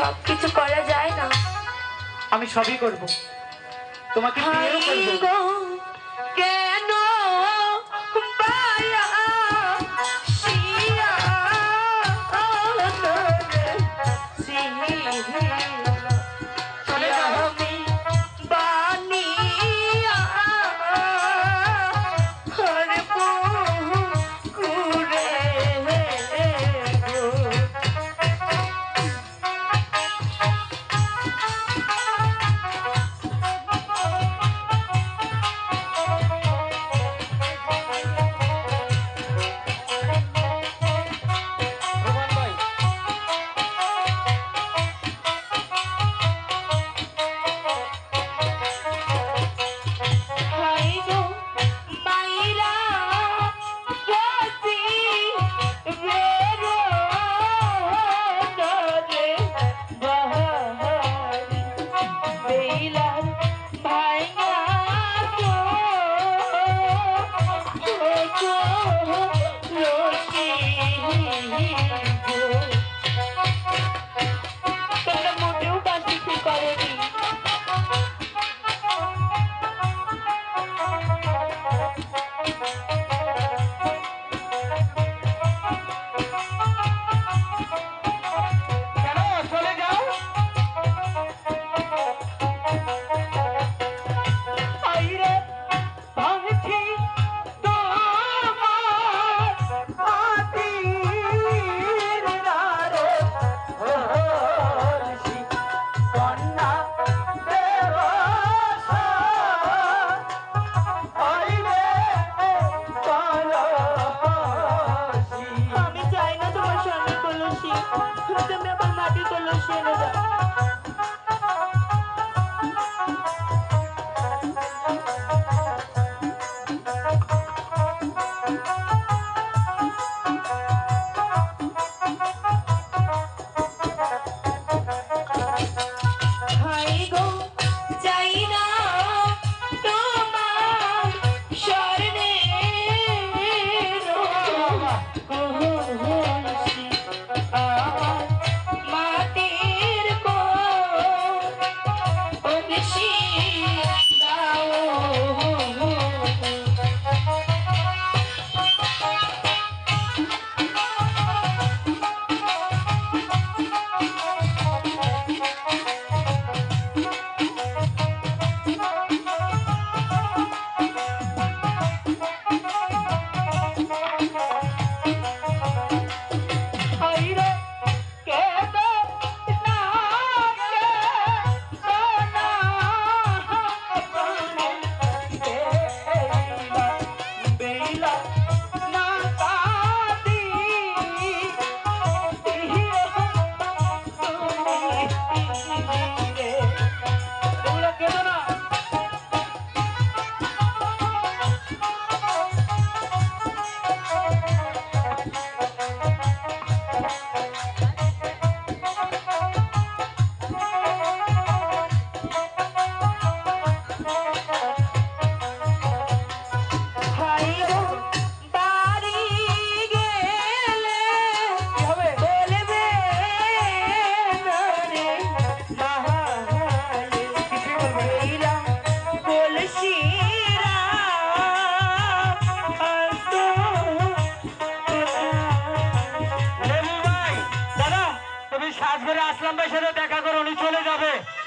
সব কিছু করা যায় না। আমি সবই করব। তোমাকে বিয়েও করব। কেন Yeah. Thank you. you. সাথে দেখা করে উনি চলে যাবে।